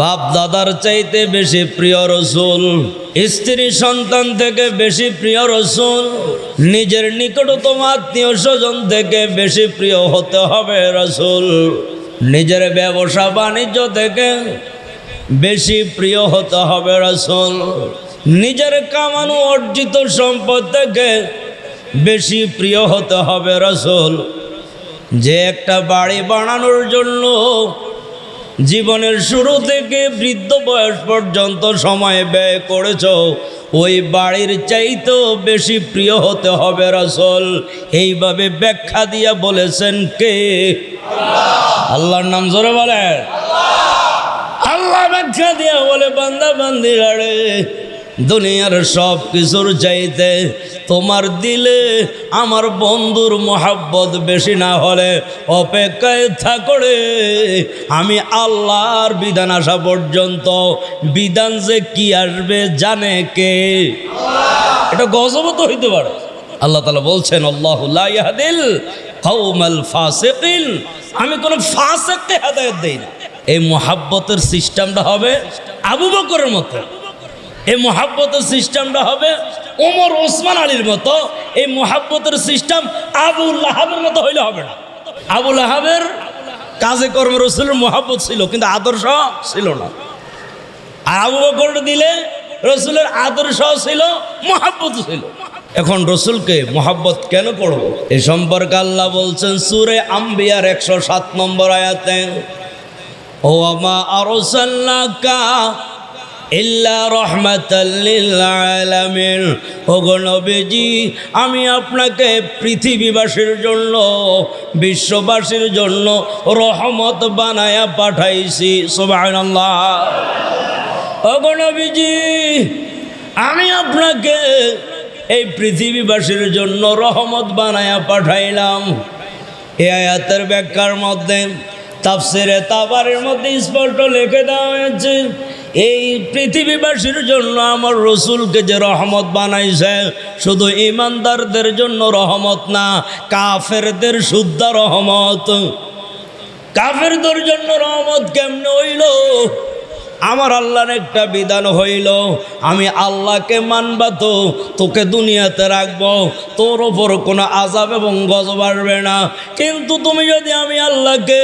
বাপ দাদার চাইতে বেশি প্রিয় রসুল, স্ত্রী সন্তান থেকে বেশি প্রিয় রসুল, নিজের নিকটতম আত্মীয় স্বজন থেকে বেশি প্রিয় হতে হবে রসুল, নিজের ব্যবসা বাণিজ্য থেকে বেশি প্রিয় হতে হবে রসুল, নিজের কামানো অর্জিত সম্পদ থেকে বেশি প্রিয় হতে হবে রসুল। যে একটা বাড়ি বানানোর জন্য জীবনের শুরু থেকে বৃদ্ধ বয়স পর্যন্ত সময় ব্যয় করেছ, ওই বাড়ির চাইতেও বেশি প্রিয় হতে হবে রসল। এইভাবে ব্যাখ্যা দিয়া বলেছেন কে? আল্লাহর নাম জোরে বলেন। আল্লাহ। ব্যাখ্যা দিয়া বলে, বান্দা বান্দি আরে দুনিয়ার সব কিছুর চাইতে তোমার দিলে আমার বন্ধুর মোহাব্বত বেশি না হলে অপেক্ষায় থাকলে আমি আল্লাহর বিধান আসা পর্যন্ত বিধান যে কি আসবে জানে কে? এটা গজব তো হইতে পারে। আল্লাহ তালা বলছেন, আল্লাহ ইয়াহদিল কৌমাল ফাসিকিন। আমি কোনো ফাসেককে হেদায়ত দেই না। এই মোহাব্বতের সিস্টেমটা হবে আবু বকরের মতো। এই মোহাব্বতের সিস্টেমটা হবে ওমর ওসমান আলীর মতো, এই মোহাব্বতের সিস্টেম আবুল লাহাবের মতো হইলে হবে না। আবুল আহাবের কাজে কর্মে রসুলের মোহাব্বত ছিল, কিন্তু আদর্শ ছিল না। আর আবু বকর দিলে রসুলের আদর্শ ছিল, মোহাব্বত ছিল। এখন রসুলকে মোহাব্বত কেন করব? এ সম্পর্কে আল্লাহ বলছেন সুরে আম্বিয়ার একশো সাত নম্বর আয়াতে ও আমা আরসাল্লাকা ইল্লা রহমাতাল্লিল ওগো নবীজি, আমি আপনাকে পৃথিবীবাসীর জন্য, বিশ্ববাসীর জন্য রহমত বানায়া পাঠাইছি, সুবহানাল্লাহ। ওগো নবীজি, আমি আপনাকে এই পৃথিবীবাসীর জন্য রহমত বানায়া পাঠাইলাম। এ আয়াতের ব্যাখ্যার মধ্যে, তাফসিরে তাবারের মধ্যে স্পষ্ট লিখে দেওয়া হয়েছে এই পৃথিবীবাসীর জন্য আমার রসুলকে যে রহমত বানাইছে, শুধু ইমানদারদের জন্য রহমত না, কাফেরদের শুদ্ধা রহমত। কাফেরদের জন্য রহমত কেমনে হইল? আমার আল্লাহর একটা বিধান হইল, আমি আল্লাহকে মানবা তো, তোকে দুনিয়াতে রাখব, তোর ওপর কোনো আজাব এবং গজব আসবে না। কিন্তু তুমি যদি আমি আল্লাহকে,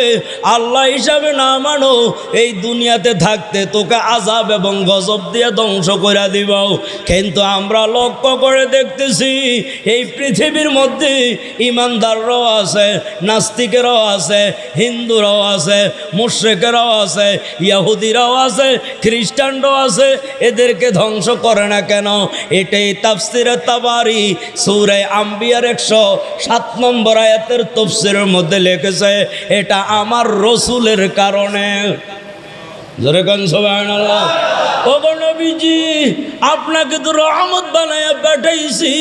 আল্লাহ হিসাবে না মানো, এই দুনিয়াতে থাকতে তোকে আজাব এবং গজব দিয়ে ধ্বংস করে দিব। কিন্তু আমরা লক্ষ্য করে দেখতেছি, এই পৃথিবীর মধ্যে ইমানদাররাও আছে, নাস্তিকেরাও আছে, হিন্দুরাও আছে, মুশ্রেকেরাও আছে, ইয়াহুদিরাও আছে খ্রিস্টানরাও আছে, এদেরকে ধ্বংস করে না কেন? এটাই তাফসিরে তাবারি, সুরে আম্বিয়ার একশো সাত নম্বর আয়াতের তফসিরের মধ্যে লিখেছে, এটা আমার রসুলের কারণে। গান সুবহানাল্লাহ। ও আপনাকে তো রহমত বানাইয়া পাঠাইছি।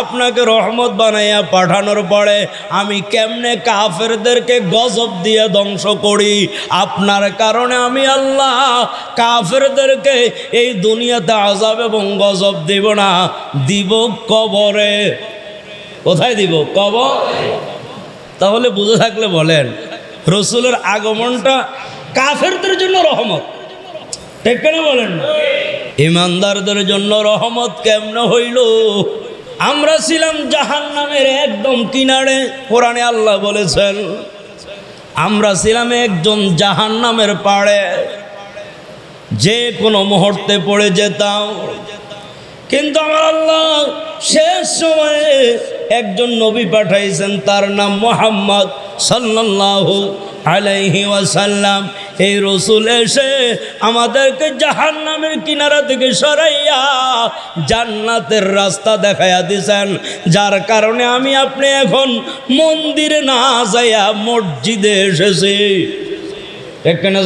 আপনাকে রহমত বানাইয়া পাঠানোর পরে আমি কেমনে কাফেরদেরকে গজব দিয়ে ধ্বংস করি? আপনার কারণে আমি আল্লাহ কাফেরদেরকে এই দুনিয়াতে আজাব এবং গজব দিব না, দিব কবরে। কোথায় দিব? কবর। তাহলে বুঝে থাকলে বলেন, রসুলের আগমনটা কাফেরদের জন্য রহমত। ঠিক কেন বলেন ইমানদারদের জন্য রহমত কেমন হইল? আমরা ছিলাম জাহান নামের একদম কিনারে, কোরআনে আল্লাহ বলেছেন, আমরা ছিলাম একজন জাহান নামের পাড়ে। যে কোনো মুহূর্তে পড়ে যেতাম। কিন্তু আমার আল্লাহ শেষ সময়ে একজন নবী পাঠাইছেন, তার নাম মোহাম্মদ সাল্লাল্লাহু আলাইহি ওয়াসাল্লাম। এই রসুল এসে আমাদেরকে জাহান নামের কিনারা থেকে সরাইয়া জান্নাতের রাস্তা দেখাইয়া দিছেন। যার কারণে আমি আপনি এখন মন্দিরে না যাইয়া মসজিদে এসেছি।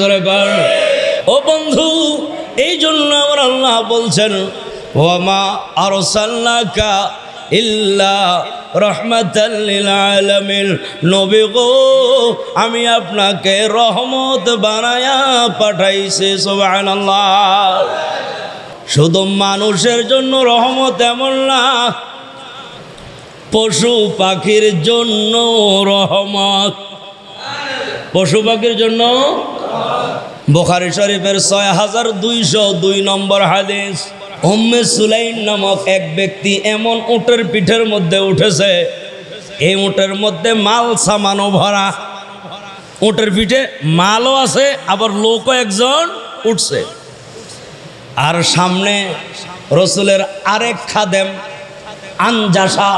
ধরে কর ও বন্ধু এই জন্য আমার আল্লাহ বলছেন ও ওমা আর সাল্লাকা ইল্লা রহমতাল্লিল আলমিন। নবী গো, আমি আপনাকে রহমত বানায়া পাঠাইছি, সুবহানাল্লাহ। শুধু মানুষের জন্য রহমত এমন না, পশু পাখির জন্য রহমত। পশু পাখির জন্য? বোখারি শরীফের ছয় হাজার দুইশো দুই নম্বর হাদিস। উম্মে সুলাইম নামক এক ব্যক্তি এমন উটের পিঠের মধ্যে উঠেছে। এই উটের মধ্যে মাল সামানো ভরা। উটের পিঠে মালও আছে, আবার লোকও একজন উঠছে। আর সামনে রসুলের আরেক খাদেম আনজাসা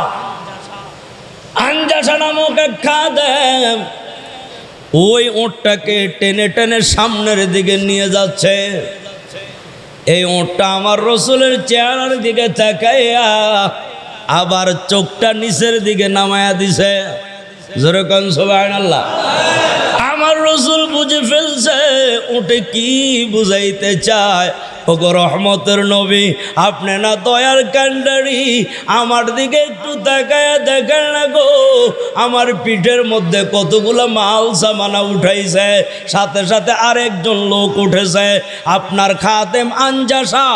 আনজাসা নামক এক খাদেম ওই ওঁটটাকে টেনে টেনে সামনের দিকে নিয়ে যাচ্ছে। এই ওঁটটা আমার রসুলের চেহারার দিকে তাকাইয়া আবার চোখটা নিচের দিকে নামায়া দিছে। যেরকম সবাই আল্লাহ আমার রসুল বুঝে ফেলছে উঠে কি বুঝাইতে চায়? ওগো রহমতের নবী, আপনি না দয়ার কান্ডারি, আমার দিকে একটু তাকায় দেখেন না গো। আমার পিঠের মধ্যে কতগুলো মাল সামানা উঠাইছে, সাথে সাথে আরেকজন লোক উঠেছে। আপনার খাতেম আঞ্জাসা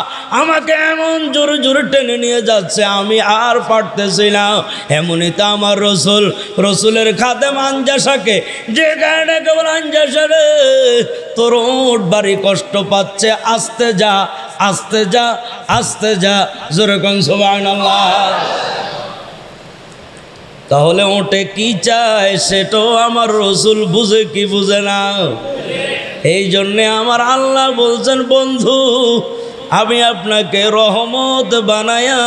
আমাকে এমন জোরে জোরে টেনে নিয়ে যাচ্ছে, আমি আর পারতেছি না। এমনই তো আমার রসুল, রসুলের খাতেম আঞ্জাসাকে যে গায়ে কেবল আঞ্জাসা রে, তোর ওট বাড়ি কষ্ট পাচ্ছে, আসতে যা আসতে যা আসতে যা। জোরে কন সুবহানাল্লাহ। তাহলে ওটে কি চায় সেটাও আমার রসুল বুঝে কি বুঝে না। এই জন্যে আমার আল্লাহ বলছেন, বন্ধু, আমি আপনাকে রহমত বানায়া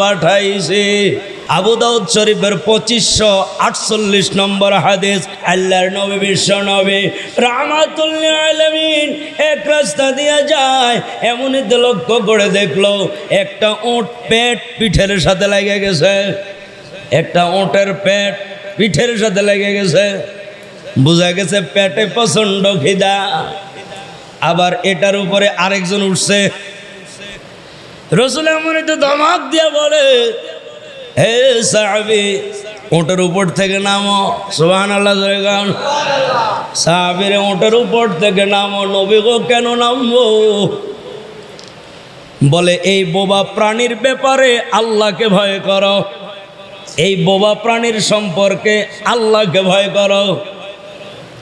পাঠাইছি। আবু দাউদ শরীফের পঁচিশশো আটচল্লিশ নম্বর হাদিস, আল্লাহর নবী, বিশ্ব নবী রামাতুল্লাহ আলমিন, এক রাস্তা দিয়ে যায়, এমনই লক্ষ্য করে দেখল, একটা ওট পেট পিঠের সাথে লেগে গেছে। একটা ওটের পেট পিঠের সাথে লেগে গেছে। বোঝা গেছে পেটে প্রচণ্ড খিদা। আবার এটার উপরে আরেকজন উঠছে। রসুল ধমাক দিয়া বলে, হে সাহাবি ওটের উপর থেকে নামো। সোহান আল্লাহ সাহাবির ওটের উপর থেকে নামো নবী গো কেন নামবো? বলে, এই বোবা প্রাণীর ব্যাপারে আল্লাহকে ভয় করো। এই বোবা প্রাণীর সম্পর্কে আল্লাহকে ভয় করো।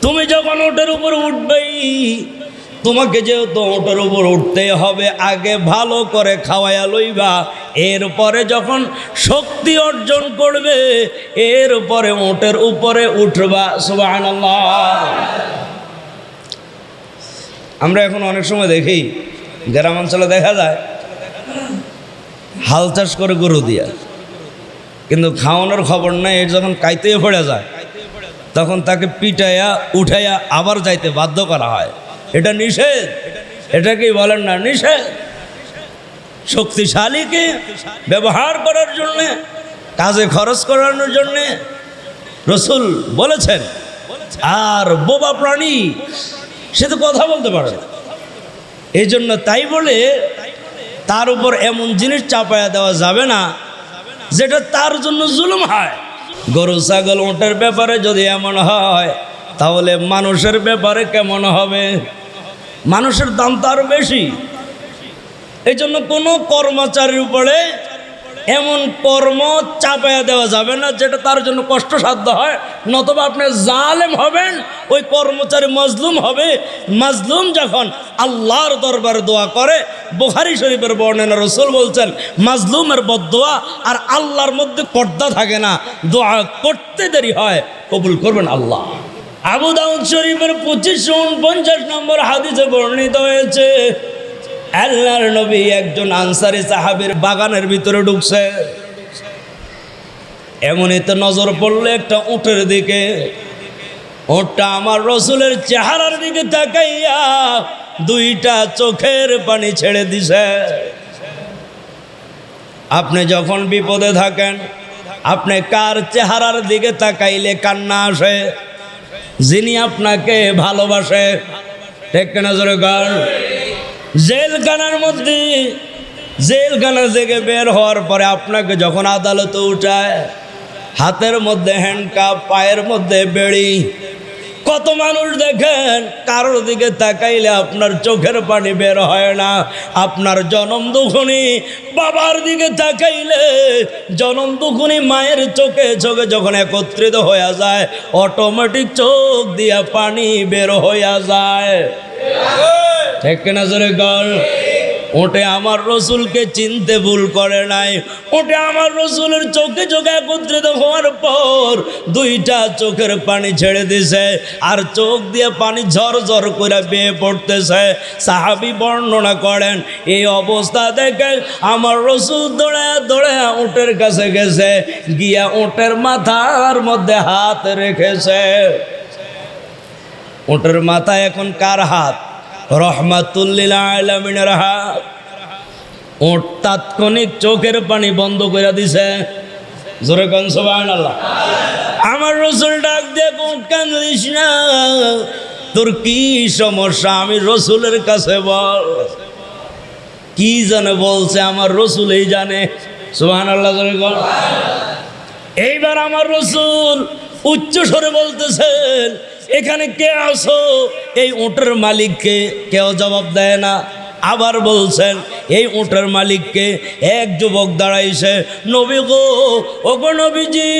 তুমি যখন ওটার উপর উঠবেই, তোমাকে যেহেতু ওটার উপর উঠতে হবে, আগে ভালো করে খাওয়াইয়া লইবা। এরপরে যখন শক্তি অর্জন করবে, এরপরে ওটের উপরে উঠবা। সুবাহ আমরা এখন অনেক সময় দেখি, গ্রাম অঞ্চলে দেখা যায়, হাল চাষ করে গরু দিয়া। কিন্তু খাওয়ানোর খবর নাই, এর যখন কাইতে পড়ে যায়, তখন তাকে পিটাইয়া, উঠাইয়া আবার যাইতে বাধ্য করা হয়। এটা নিষেধ। এটাকেই বলেন না? নিষেধ। শক্তিশালীকে ব্যবহার করার জন্যে, কাজে খরচ করানোর জন্যে রসুল বলেছেন, আর বোবা প্রাণী, সে তো কথা বলতে পারে। এই জন্য তাই বলে, তার উপর এমন জিনিস চাপায়া দেওয়া যাবে না যেটা তার জন্য জুলুম হয়। গরু, ছাগল ওটের ব্যাপারে যদি এমন হয়, তাহলে মানুষের ব্যাপারে কেমন হবে? মানুষের দাম তো আরও বেশি। এই জন্য কোনো কর্মচারীর উপরে এমন কর্ম চাপায়া দেওয়া যাবে না, যেটা তার জন্য কষ্টসাধ্য হয়। নতবা আপনি জালেম হবেন, ওই কর্মচারী মজলুম হবে। মাজলুম যখন আল্লাহর দরবারে দোয়া করে, বুখারি শরীফের বর্ণনা রসুল বলছেন, মাজলুমের বদোয়া আর আল্লাহর মধ্যে পর্দা থাকে না। দোয়া করতে দেরি হয়, কবুল করবেন আল্লাহ। আবু দাউদ শরীফের পঁচিশশো উনপঞ্চাশ নম্বর হাদিসে বর্ণিত হয়েছে আল্লাহর নবী একজন আনসারি সাহাবের বাগানের ভিতরে ঢুকছে। এমনই তো নজর পড়ল একটা উটের দিকে। ওটা আমার রসুলের চেহারার দিকে তাকাইয়া দুইটা চোখের পানি ছেড়ে দিছে। আপনি যখন বিপদে থাকেন, আপনি কার চেহারার দিকে তাকাইলে কান্না আসে? যিনি আপনাকে ভালোবাসে, ঠিক নজরে গান জেলখানার মধ্যে, জেলখানা থেকে বের হওয়ার পরে আপনাকে যখন আদালতে উঠায়, হাতের মধ্যে হ্যান্ডকাপ পায়ের মধ্যে বেড়ি, কত মানুষ দেখেন, কারোর দিকে তাকাইলে আপনার চোখের পানি বের হয় না, আপনার জনম দুখুনি বাবার দিকে তাকাইলে, জনম দুখুনি মায়ের চোখে চোখে যখন একত্রিত হয়ে যায় অটোমেটিক চোখ দিয়া পানি বের হইয়া যায়। ঠিক কিনা জোরে গল ওটে আমার রসুলকে চিনতে ভুল করে নাই। ওটে আমার রসুলের চোখে চোখে একত্রিত হওয়ার পর দুইটা চোখের পানি ছেড়ে দিছে আর চোখ দিয়ে পানি ঝর ঝর করে বেয়ে পড়তেছে। সাহাবি বর্ণনা করেন, এই অবস্থা দেখে আমার রসুল দৌড়ে দৌড়ে উটের কাছে গেছে, গিয়া উটের মাথার মধ্যে হাত রেখেছে। উটের মাথায় এখন কার হাত? রহমাতুল্লিল আলমিনের হাত। ওট তাৎক্ষণিক চোখের পানি বন্ধ করে দিছে। জোরে কন আল্লাহ আমার রসুল ডাক দিয়ে কোট কান্দিস না। তোর কি সমস্যা? আমি রসুলের কাছে বল। কি জানে বলছে? আমার রসুলই জানে। সুবাহ আল্লাহ জোরে কন। এইবার আমার রসুল উচ্চ স্বরে বলতেছেন এখানে কে আসো? এই উঁটের মালিককে কেউ জবাব দেয় না। আবার বলছেন, এই উঁটের মালিককে এক যুবক দাঁড়াইছে, নবী গো ও গো নবীজি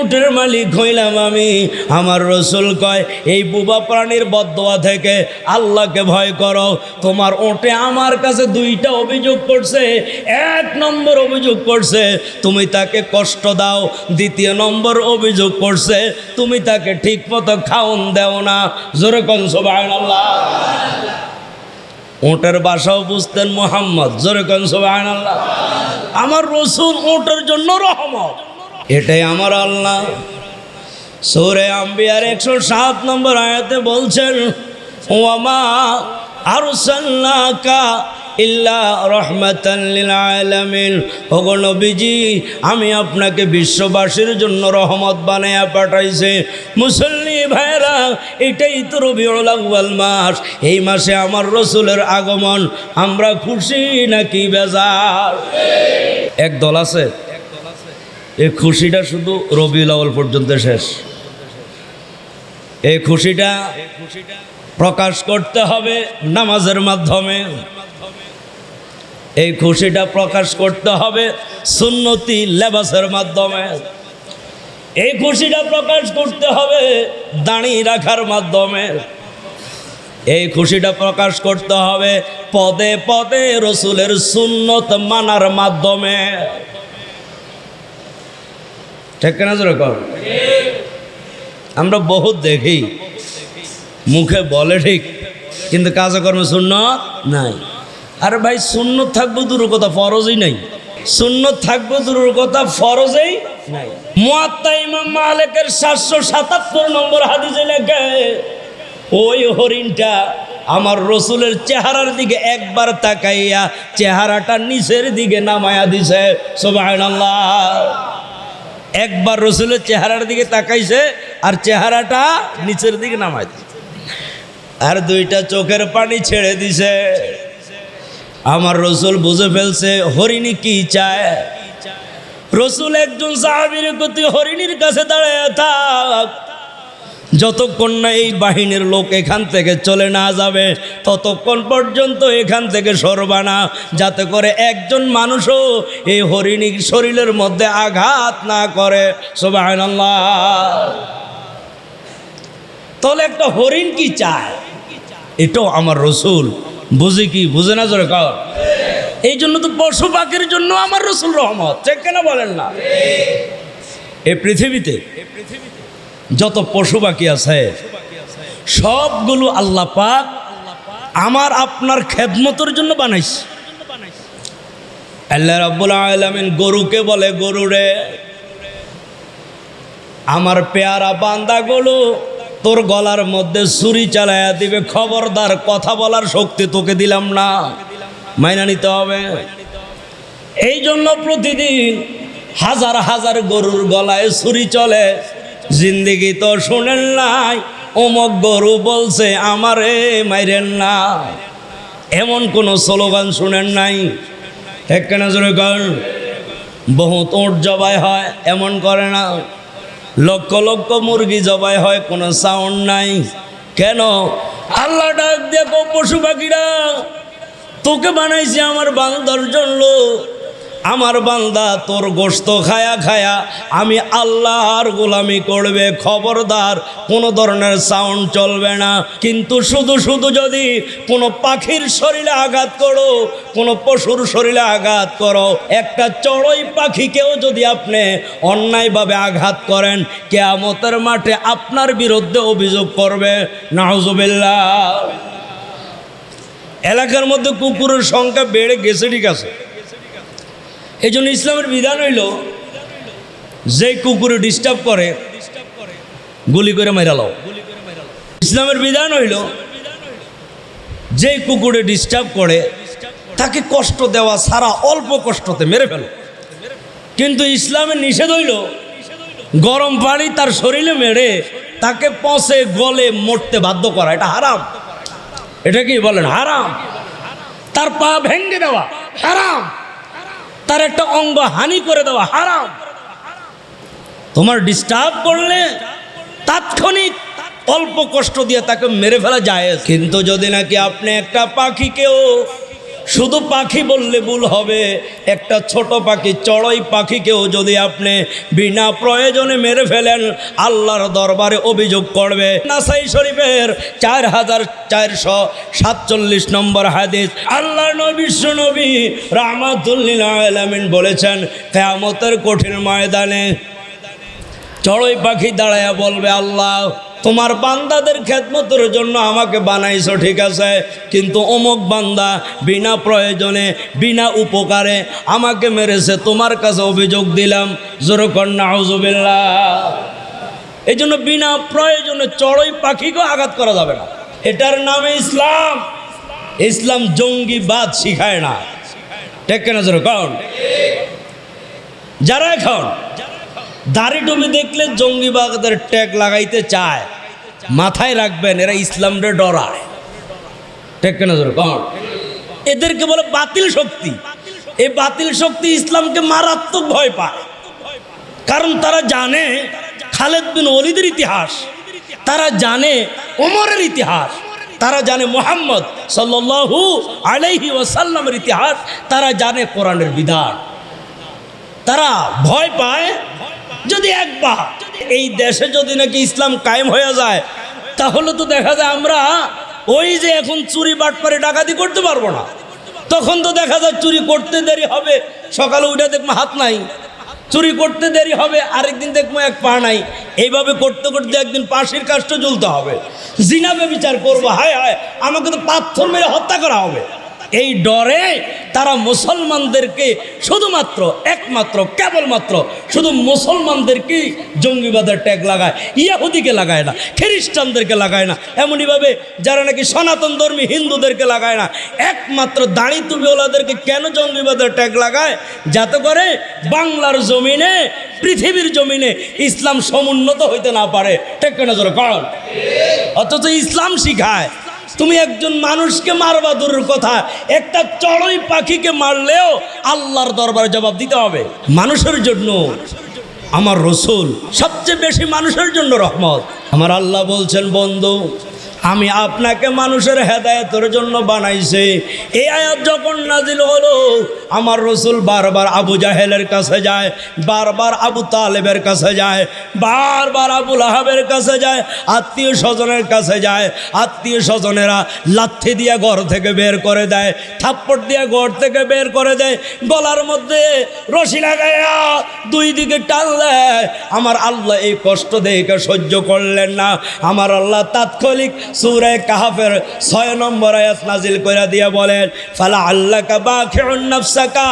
উটের মালিক হইলাম আমি। আমার রসুল কয়, এই বুবা প্রাণীর বদোয়া থেকে আল্লাহকে ভয় করো। তোমার ওটে আমার কাছে দুইটা অভিযোগ করছে। এক নম্বর অভিযোগ করছে, তুমি তাকে কষ্ট দাও। দ্বিতীয় নম্বর অভিযোগ করছে, তুমি তাকে ঠিক মতো খাওন দেও না। জোরে কন আল্লাহ ওটের বাসাও বুঝতেন মোহাম্মদ। জোরে কন আল্লাহ আমার রসুল ওটের জন্য রহমত। এটাই আমার আল্লাহ। সৌরে আম্বিয়ার একশো সাত নম্বর আয়াতে বলছেন, ওয়ামা আরসাল্লাকা ইল্লা রহমাতাল্লিল আলামিন। ওগো আমি আপনাকে বিশ্ববাসীর জন্য রহমত বানায়া পাঠাইছে। মুসল্লি ভাইরা এটাই তো রবিউল আউয়াল মাস। এই মাসে আমার রসুলের আগমন, আমরা খুশি নাকি বেজার? এক দল আছে এই খুশিটা শুধু রবিউল আউয়াল পর্যন্ত শেষ। এই খুশিটা প্রকাশ করতে হবে নামাজের মাধ্যমে। এই খুশিটা প্রকাশ করতে হবে সুন্নতি লেবাসের মাধ্যমে। এই খুশিটা প্রকাশ করতে হবে দাঁড়িয়ে রাখার মাধ্যমে। এই খুশিটা প্রকাশ করতে হবে পদে পদে রসুলের সুন্নত মানার মাধ্যমে। ঠিক কেনা যেরকম আমরা বহুত দেখি। মুখে বলে ঠিক, কিন্তু কাজকর্মে শূন্য নাই। আর ভাই শূন্য থাকব দূর কথা ফরজই নাই। শূন্য থাকব দূর কথা ফরজই নাই। মুয়াত্তা ইমাম মালিকের সাতশো সাতাত্তর নম্বর হাদিসে লেখে, ওই হরিণটা আমার রসুলের চেহারার দিকে একবার তাকাইয়া চেহারাটা নিচের দিকে নামায়া দিছে। সুবহানাল্লাহ। একবার রসুলের চেহারার দিকে তাকাইছে আর চেহারাটা নিচের দিকে নামাই দিছে আর দুইটা চোখের পানি ছেড়ে দিছে। আমার রসুল বুঝে ফেলছে, হরিণী কি চায়? রসুল একজন সাহাবির প্রতি হরিণীর কাছে দাঁড়ায় থাক। যতক্ষণ না এই বাহিনীর লোক এখান থেকে চলে না যাবে ততক্ষণ পর্যন্ত এখান থেকে সরবা না। যাতে করে একজন মানুষও এই হরিণীর শরীরের মধ্যে আঘাত না করে। তাহলে একটা হরিণ কি চায়? এটাও আমার রসুল। বুঝি কি? বুঝে না জোরে কার এই জন্য তো পশু পাখির জন্য আমার রসুল রহমত। ঠিক কেন বলেন না? এই পৃথিবীতে যত পশু পাখি আছে, সবগুলো আল্লাহ পাক আমার আপনার খেদমতের জন্য বানাইছে। আল্লাহ রাব্বুল আলামিন গরুকে বলে গরুরে আমার পেয়ারা বান্দাগুলো তোর গলার মধ্যে ছুরি চালায়া দিবে, খবরদার কথা বলার শক্তি তোকে দিলাম না। মাইনা নিতে হবে। এই জন্য প্রতিদিন হাজার হাজার গরুর গলায় ছুরি চলে। জিন্দিগি তো শোনেন নাই, অমক গরু বলছে, আমারে মাইরেন না। এমন কোনো স্লোগান শুনেন নাই? বহুত ওট জবাই হয়, এমন করে না। লক্ষ লক্ষ মুরগি জবাই হয়, কোনো সাউন্ড নাই। কেন? আল্লাহ ডাক দেখো পশু পাখিরা, তোকে বানাইছি আমার বান্দার জন্য আমার বান্দা, তোর গোস্ত খায়া খায়া আমি আল্লাহর গোলামি করবে, খবরদার। কোনো ধরনের সাউন্ড চলবে না। কিন্তু শুধু শুধু যদি কোনো পাখির শরীরে আঘাত করো, কোনো পশুর শরীরে আঘাত করো, একটা চড়ই পাখিকেও যদি আপনি অন্যায়ভাবে আঘাত করেন, কেয়ামতের মাঠে আপনার বিরুদ্ধে অভিযোগ করবে নাহজুবিল্লাহ এলাকার মধ্যে কুকুরের সংখ্যা বেড়ে গেছে, ঠিক আছে। এই জন্য ইসলামের বিধান হইল যে কুকুরে ডিস্টার্ব করে, গুলি করে মেরালো ইসলামের বিধান হইল যে কুকুরে ডিস্টার্ব করে, তাকে কষ্ট দেওয়া সারা অল্প কষ্টতে মেরে ফেল। কিন্তু ইসলামের নিষেধ হইল, গরম পানি তার শরীরে মেরে তাকে পচে গলে মরতে বাধ্য করা। এটা হারাম। এটা কি বলেন? হারাম। তার পা ভেঙে দেওয়া। হারাম। তার একটা অঙ্গ হানি করে দেওয়া হারাম। তোমার ডিস্টার্ব করলে তাৎক্ষণিক অল্প কষ্ট দিয়ে তাকে মেরে ফেলা যায় কিন্তু যদি নাকি আপনি একটা পাখিকেও শুধু পাখি বললে ভুল হবে। একটা ছোট পাখি, চড়ই পাখিকেও যদি আপনি বিনা প্রয়োজনে মেরে ফেলেন, আল্লাহর দরবারে অভিযোগ করবে। নাসাই শরীফের চার হাজার চারশো সাতচল্লিশ নম্বর হাদিস। আল্লাহ নবিশ্ব নবী বলেছেন, কেয়ামতের কঠিন ময়দানে চড়ই পাখি দাঁড়ায়া বলবে, আল্লাহ তোমার বান্দাদের খেদমতের জন্য আমাকে বানাইছো, ঠিক আছে? কিন্তু অমুক বান্দা বিনা প্রয়োজনে, বিনা উপকারে আমাকে মেরেছে। তোমার কাছে অভিযোগ দিলাম জোরকন্যা হজুবিল্লা এই জন্য বিনা প্রয়োজনে চড়ই পাখিকেও আঘাত করা যাবে না। এটার নামে ইসলাম। ইসলাম জঙ্গিবাদ শিখায় না। ঠিক কেনা জোরকন যারা এখন দাড়ি টুপি দেখলে জঙ্গিবাদের ট্যাগ লাগাইতে চায়। মাথায় রাখবেন, এরা ইসলামরে ডরায়। ঠিক কেন কন এদেরকে বলে বাতিল শক্তি। এই বাতিল শক্তি ইসলামকে মারাত্মক ভয় পায়। কারণ তারা জানে খালেদ বিন ওলিদের ইতিহাস, তারা জানে ওমরের ইতিহাস, তারা জানে মোহাম্মদ সাল্লু আলাইহি ওয়াসাল্লামের ইতিহাস, তারা জানে কোরআনের বিধান। তারা ভয় পায় যদি একবার এই দেশে যদি নাকি ইসলাম কায়েম হয়ে যায়, তাহলে তো দেখা যায় আমরা ওই যে এখন চুরি বাটপারে ডাকাতি করতে পারব না। তখন তো দেখা যায় চুরি করতে দেরি হবে, সকালে উঠে দেখব হাত নাই। চুরি করতে দেরি হবে, আরেকদিন দেখব এক পা নাই। এইভাবে করতে করতে একদিন পাশের কাজটা জ্বলতে হবে। জিনাবে বিচার করব, হায় হায়, আমাকে তো পাথর মেরে হত্যা করা হবে। এই ডরে তারা মুসলমানদেরকে শুধুমাত্র, একমাত্র, কেবলমাত্র শুধু মুসলমানদেরকেই জঙ্গিবাদের ট্যাগ লাগায়, ইয়াহুদিকে লাগায় না, খ্রিস্টানদেরকে লাগায় না, এমনইভাবে যারা নাকি সনাতন ধর্মী হিন্দুদেরকে লাগায় না, একমাত্র দাড়ি তুবিওয়ালাদেরকে কেন জঙ্গিবাদের ট্যাগ লাগায়? যাতে করে বাংলার জমিনে, পৃথিবীর জমিনে ইসলাম সমুন্নত হইতে না পারে। ঠিক কেন জোর কারণ অথচ ইসলাম শিখায়। তুমি একজন মানুষকে মারবা দূরের কথা, একটা চড়ই পাখিকে মারলেও আল্লাহর দরবারে জবাব দিতে হবে। মানুষের জন্য, আমার রসুল সবচেয়ে বেশি মানুষের জন্য রহমত। আমার আল্লাহ বলছেন, বন্ধু আমি আপনাকে মানুষের হেদায়তের জন্য বানাইছে। এই আয়াত যখন নাজিল হলো, আমার রসুল বারবার আবু জাহেলের কাছে যায়, বারবার আবু তালেবের কাছে যায়, বারবার আবুল আহাবের কাছে যায়, আত্মীয় স্বজনের কাছে যায়, আত্মীয় স্বজনেরা লাথি দিয়ে ঘর থেকে বের করে দেয়, থাপ্পড় দিয়ে ঘর থেকে বের করে দেয়, গলার মধ্যে রশি লাগাইয়া দুই দিকে টাল দেয়। আমার আল্লাহ এই কষ্ট দেখে সহ্য করলেন না। আমার আল্লাহ তাৎক্ষণিক সুরে কাহাফের ছয় নম্বর আয়াত নাজিল করে দিয়ে বলেন, ফালা আল্লাহ বাখিউন নাফসাকা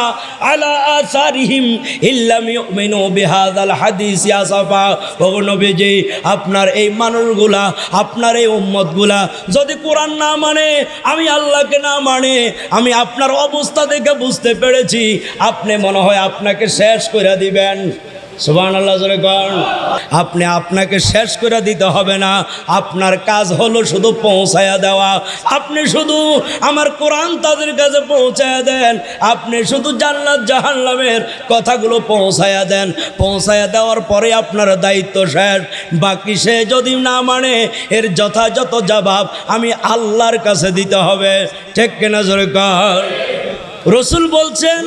আলা আসারিহিম ইল্লাম ইউমিনু বিহাদাল হাদিস ইয়া সাফা। ও নবীজি, আপনার এই মানুষগুলা, আপনার এই উম্মতগুলা যদি কোরআন না মানে আমি আল্লাহকে না মানে আমি আপনার অবস্থা দেখে বুঝতে পেরেছি, আপনি মনে হয় আপনাকে শেষ করে দিবেন। সুবান আল্লাহ জোরে কর আপনি আপনাকে শেষ করে দিতে হবে না। আপনার কাজ হলো শুধু পৌঁছায়া দেওয়া। আপনি শুধু আমার কোরআন তাদের কাছে পৌঁছায়া দেন। আপনি শুধু জান্নাত জাহান্নামের কথাগুলো পৌঁছায়া দেন। পৌঁছায়া দেওয়ার পরে আপনার দায়িত্ব শেষ। বাকি সে যদি না মানে এর যথাযথ জবাব আমি আল্লাহর কাছে দিতে হবে। ঠিক কেনা, জোরে কর রসুল বলছেন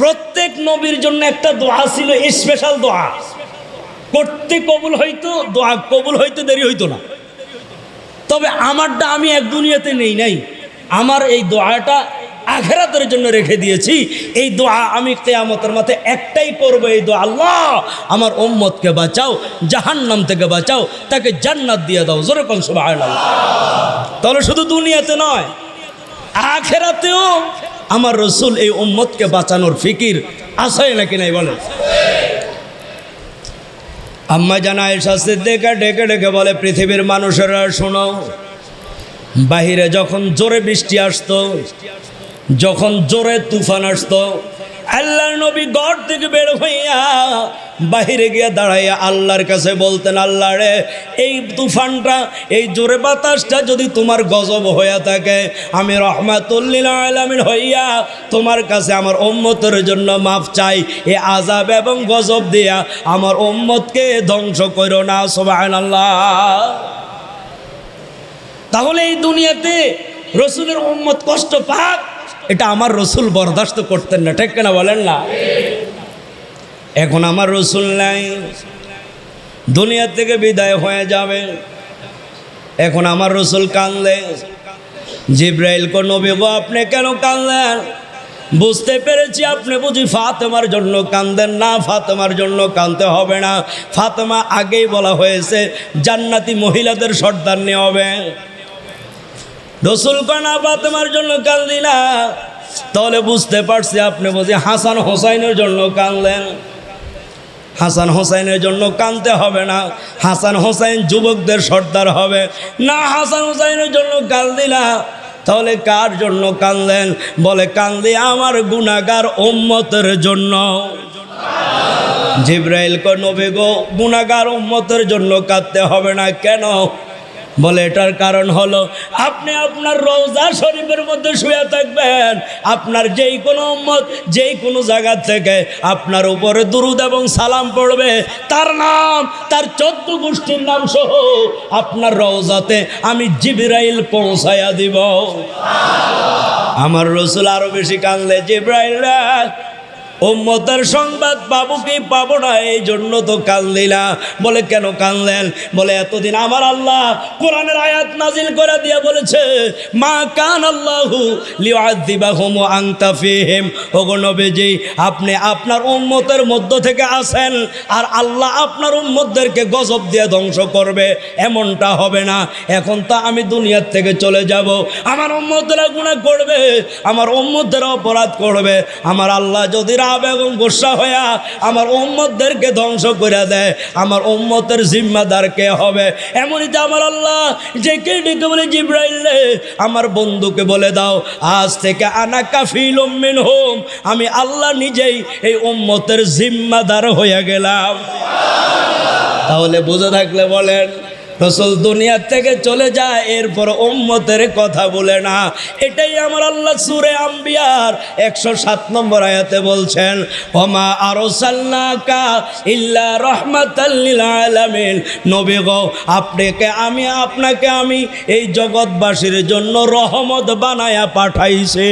প্রত্যেক নবীর জন্য একটা দোয়া ছিল স্পেশাল দোয়া। করতে কবুল হইতো, দোয়া কবুল হইতে দেরি হইতো না। তবে আমারটা আমি এক দুনিয়াতে নেই নাই। আমার এই দোয়াটা আখেরাতের জন্য রেখে দিয়েছি। এই দোয়া আমি কেয়ামতের মাথায় একটাই করব, এই দোয়া, আল্লাহ, আমার ওম্মতকে বাঁচাও, জাহান্নাম থেকে বাঁচাও, তাকে জান্নাত দিয়ে দাও। যেরকম সবাই তাহলে শুধু দুনিয়াতে নয়, আখেরাতেও আমার রসুল এই উম্মতকে বাঁচানোর ফিকির আশায় নাকি নাই বলে আম্মা জানা এসা ডেকে ডেকে ডেকে বলে, পৃথিবীর মানুষেরা শোনো, বাহিরে যখন জোরে বৃষ্টি আসতো, যখন জোরে তুফান আসতো আল্লাহর নবী ঘর থেকে বের হইয়া বাহিরে গিয়ে দাঁড়াইয়া আল্লাহর কাছে বলতেন, আল্লাহ রে, এই তুফানটা, এই জোরে বাতাসটা যদি তোমার গজব হইয়া থাকে, আমি রহমাতুল্লিল আলামিন হইয়া তোমার কাছে আমার ওম্মতের জন্য মাফ চাই। এ আজাব এবং গজব দিয়া আমার ওম্মতকে ধ্বংস করো না আল্লাহ তাহলে এই দুনিয়াতে রসুলের উম্মত কষ্ট পাক এটা আমার রসুল বরদাস্ত করতেন না, ঠিক কেনা বলেন না? এখন আমার রসুল নাই, দুনিয়া থেকে বিদায় হয়ে যাবে। এখন আমার রসুল কানলে জিব্রাইল কো নবী গো, আপনি কেন কানলেন বুঝতে পেরেছি আপনি বুঝি ফাতেমার জন্য কান্দেন না, ফাতেমার জন্য কানতে হবে না। ফাতেমা আগেই বলা হয়েছে, জান্নাতি মহিলাদের সর্দার নিয়ে হবে। রসুল কনা ফাতেমার জন্য কান্দি না। তাহলে বুঝতে পারছি আপনি বুঝি হাসান হোসাইনের জন্য কানলেন হাসান হোসাইনের জন্য কানতে হবে না। হাসান হোসাইন যুবকদের সর্দার হবে। না, হাসান হোসাইনের জন্য কাল দিলা তাহলে কার জন্য কানলেন বলে, কান্দি আমার গুণাগার ওম্মতের জন্য। জিব্রাইল কো নবী গো গুণাগার উম্মতের জন্য কাঁদতে হবে না। কেন? বলে, এটার কারণ হলো আপনি আপনার রোজা শরীফের মধ্যে শুয়ে থাকবেন। আপনার যেই কোনো উম্মত যেই কোনো জায়গা থেকে আপনার উপরে দুরুদ এবং সালাম পড়বে। তার নাম, তার চোদ্দ গোষ্ঠীর নাম সহ আপনার রওজাতে আমি জিবরাইল পৌঁছায়া দিব। আমার রসুল আরও বেশি কানলে জিব্রাইল উম্মতের সংবাদ পাবো কি পাবো না, এই জন্য তো কান্দিলা বলে, কেন কানলেন বলে, এতদিন আমার আল্লাহ কোরআনের আয়াত নাজিল করে দিয়ে বলেছে, মা কান আল্লাহু ওয়া আনতা ফীহিম। ওগো নবীজি, আপনি আপনার উম্মতের মধ্য থেকে আসেন আর আল্লাহ আপনার উম্মতদেরকে গজব দিয়ে ধ্বংস করবে, এমনটা হবে না। এখন তো আমি দুনিয়ার থেকে চলে যাব। আমার উম্মতরা গুণা করবে, আমার উম্মতরা অপরাধ করবে। আমার আল্লাহ যদি এবং গোসা হইয়া আমার উম্মতদেরকে ধ্বংস করে দেয়। আমার উম্মতের জিম্মাদার কে হবে? এমনই তো আমার আল্লাহ যে কে ডেকে বলে, জিব্রাইল আমার বন্ধুকে বলে দাও, আজ থেকে আনা কাফিল উম্মিন হোম আমি আল্লাহ নিজেই এই উম্মতের জিম্মাদার হইয়া গেলাম। তাহলে বুঝে থাকলে বলেন রসুল দুনিয়ার থেকে চলে যায়, এরপর উম্মতের কথা বলে না। এটাই আমার আল্লাহ সুরে আম্বিয়ার একশো সাত নম্বর আয়াতে বলছেন, ওমা আরও ইল্লা আলামিন। নবী গো, আপনাকে আমি আপনাকে আমি এই জগৎবাসীর জন্য রহমত বানায়া পাঠাইছে।